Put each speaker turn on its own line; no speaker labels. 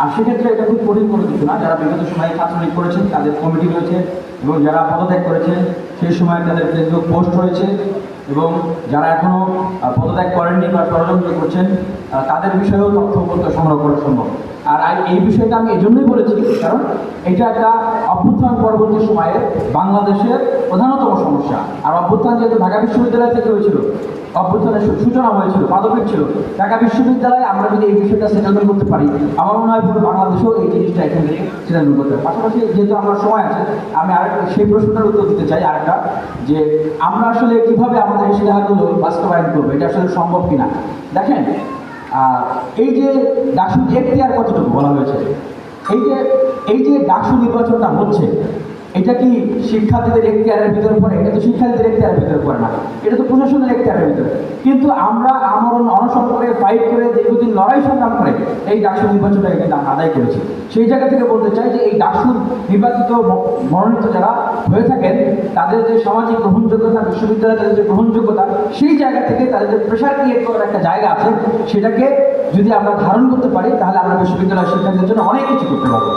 আর সেক্ষেত্রে এটা খুব কঠিন কোনো কিছু না। যারা বিগত সময়ে ছাত্রলীগ করেছেন, তাদের কমিটি রয়েছে এবং যারা পদত্যাগ করেছেন সেই সময় তাদের ফেসবুক পোস্ট রয়েছে এবং যারা এখনও পদত্যাগ করেননি বা ষড়যন্ত্র করছেন তাদের বিষয়েও তথ্য উপলব্ধ সংগ্রহ করা সম্ভব। আর এই বিষয়টা আমি এজন্যই বলেছি, কারণ এটা একটা অভ্যুত্থান পরবর্তী সময়ে বাংলাদেশের প্রধানতম সমস্যা। আর অভ্যুত্থান যেহেতু ঢাকা বিশ্ববিদ্যালয় থেকে হয়েছিল, অভ্যুত্থানের সূচনা হয়েছিল পাদবীর ছিল। ঢাকা বিশ্ববিদ্যালয়ে আমরা যদি এই বিষয়টা সেটেলমেন্ট করতে পারি, আমার মনে হয় পুরো বাংলাদেশেও এই জিনিসটা এখান সেটেলমেন্ট করতে পারে। পাশাপাশি যেহেতু আমার সময় আছে, আমি আর সেই প্রশ্নটার উত্তর দিতে চাই আরেকটা, যে আমরা আসলে কীভাবে আমাদের ইশতেহারগুলো বাস্তবায়ন করব, এটা আসলে সম্ভব কিনা? দেখেন এই যে ডাকসু এখতিয়ার কতটুকু বলা হয়েছে? এই যে এই যে ডাকসু নির্বাচনটা হচ্ছে এটা কি শিক্ষার্থীদের এখতিয়ারের ভিতরে পড়ে? এটা তো শিক্ষার্থীদের এখতিয়ারের ভিতরে পড়ে না। এটা তো প্রশাসনের এখতিয়ারের ভিতরে। কিন্তু আমরা আমরণ, অনশন করে ফাইট করে দীর্ঘদিন লড়াই সংগ্রাম করে এই ডাকসু নির্বাচনটাকে কিন্তু আদায় করেছি। সেই জায়গা থেকে বলতে চাই যে এই ডাকসু নির্বাচিত মনোনীত যারা হয়ে থাকেন, তাদের যে সামাজিক গ্রহণযোগ্যতা, বিশ্ববিদ্যালয়ে তাদের যে গ্রহণযোগ্যতা, সেই জায়গা থেকে তাদের যে প্রেশার ক্রিয়েট করার একটা জায়গা আছে, সেটাকে যদি আমরা ধারণ করতে পারি, তাহলে আমরা বিশ্ববিদ্যালয়ের শিক্ষার্থীদের জন্য অনেক কিছু করতে পারব।